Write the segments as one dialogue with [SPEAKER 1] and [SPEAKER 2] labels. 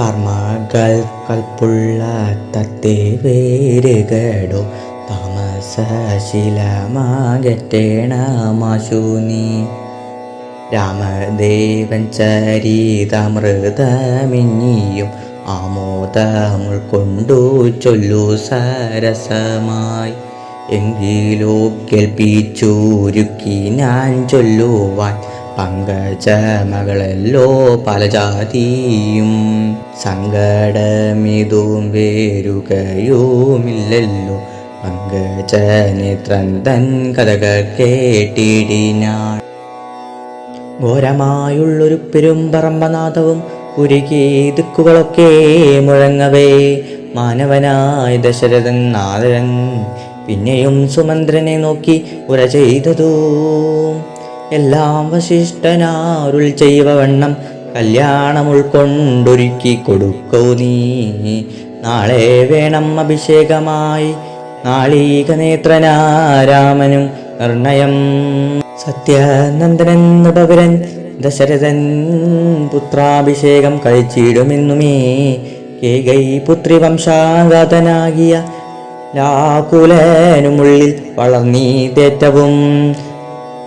[SPEAKER 1] കർമ്മകൾ കൽപ്പുള്ളാത്ത വേരുകടോ താമസശിലമാകറ്റേണമാശു നീ രാമദേവൻ ആമോദമുൾ കൊണ്ടു ചൊല്ലു സരസമായി. എങ്കിലോ കേൾപ്പിച്ചുരുക്കി ഞാൻ ചൊല്ലുവാൻ പങ്കജമകളല്ലോ പല ജാതിയും. സങ്കടമിതും വേരുകയുമില്ലല്ലോ. പങ്കജ തൻ കഥകൾ കേട്ടിടിനാൾ. ഘോരമായുള്ളൊരു പെരുമ്പറമ്പനാഥവും കുരുകി ദിക്കുകളൊക്കെ മുഴങ്ങവേ. മാനവനായ ദശരഥൻ നാദരൻ പിന്നെയും സുമന്ത്രനെ നോക്കി ഉര ചെയ്തതു. എല്ലാം വശിഷ്ഠനാരുൾ ചെയ്വവണ്ണം കല്യാണം ഉൾക്കൊണ്ടൊരുക്കി കൊടുക്കൂ നീ. നാളെ വേണം അഭിഷേകമായി നാളീക നേത്രനാരാമനും നിർണയം സത്യനന്ദനെന്നുപവരൻ ദശരഥൻ പുത്രാഭിഷേകം കഴിച്ചിടുമെന്നുമേ. കേകൈ പുത്രി വംശാഗതനാകിയ ലാകുലനുമുള്ളിൽ വളർന്നീ തേറ്റവും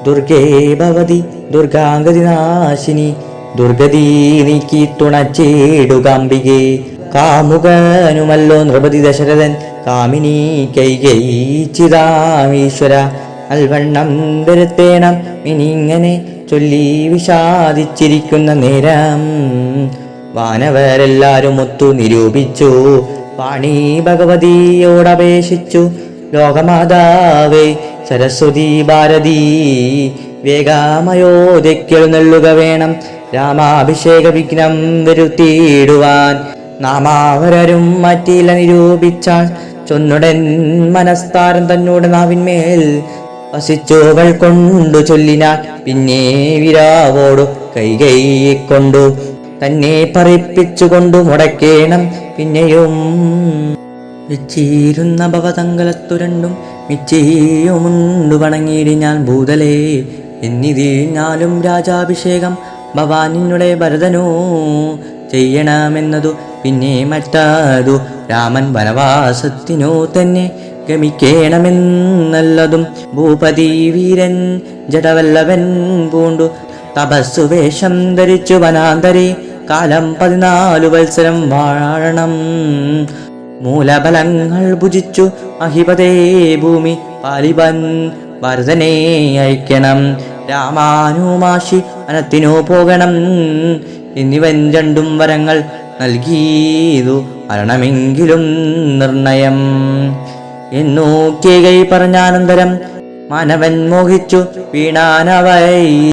[SPEAKER 1] ദുർഗേ ഭവതി ദുർഗാംഗതിനാശിനി ദുർഗതി നീക്കി തുണച്ചിടുകാംബികെ കാമുകനുമല്ലോ നൃപതി ദശരഥൻ കാമിനി കൈകൈച്ചിതാമീശ്വര അൽവണ്ണം വരുത്തേണം ഇനിങ്ങനെ ചൊല്ലി വിഷാദിച്ചിരിക്കുന്ന നേരം. വാനവരെല്ലാരും ഒത്തു നിരൂപിച്ചു വാണി ഭഗവതിയോടപേക്ഷിച്ചു. ലോകമാതാവേ സരസ്വതി ഭാരതി വേഗാമയോധയ്ക്കെഴുന്നള്ളുക വേണം. രാമാഭിഷേക വിഘ്നം വരുത്തിയിടുവാൻ നാമാവരും മറ്റില നിരൂപിച്ചാൽ ചൊന്നുടൻ മനസ്താരം തന്നോട് നാവിന്മേൽ വസിച്ചോകൾ കൊണ്ടു ചൊല്ലിനാൽ പിന്നെ വിരാവോടു കൈകൈ കൊണ്ടു തന്നെ പറിപ്പിച്ചുകൊണ്ടു മുടക്കേണം. പിന്നെയും വെച്ചിരുന്ന ഭവതങ്കലത്തുരണ്ടും മിച്ചിയുമുണ്ടു വണങ്ങിയിടി ഞാൻ ഭൂതലേ. എന്നിതിഞ്ഞാലും രാജാഭിഷേകം ഭവാനിന്നുടെ ഭരതനോ. ചെയ്യണമെന്നതു പിന്നെ മറ്റതു രാമൻ വനവാസത്തിനോ തന്നെ ഗമിക്കേണമെന്നല്ലതും. ഭൂപതി വീരൻ ജടവല്ലവൻ പൂണ്ടു തപസ്സു വേഷം ധരിച്ചു വനാന്തരി. കാലം പതിനാലു വത്സരം വാഴണം. മൂലബലങ്ങൾ ഭുജിച്ചു അഹിപതേ ഭൂമി പാലിബൻ ഭരതനെ അയക്കണം രാമാനുമാശി വനത്തിനു പോകണം. എന്നിവൻ രണ്ടും വരങ്ങൾ നൽകിയതു മരണമെങ്കിലും നിർണയം. എന്നു കേകൈ പറഞ്ഞാനന്തരം മാനവൻ മോഹിച്ചു വീണാനവൈ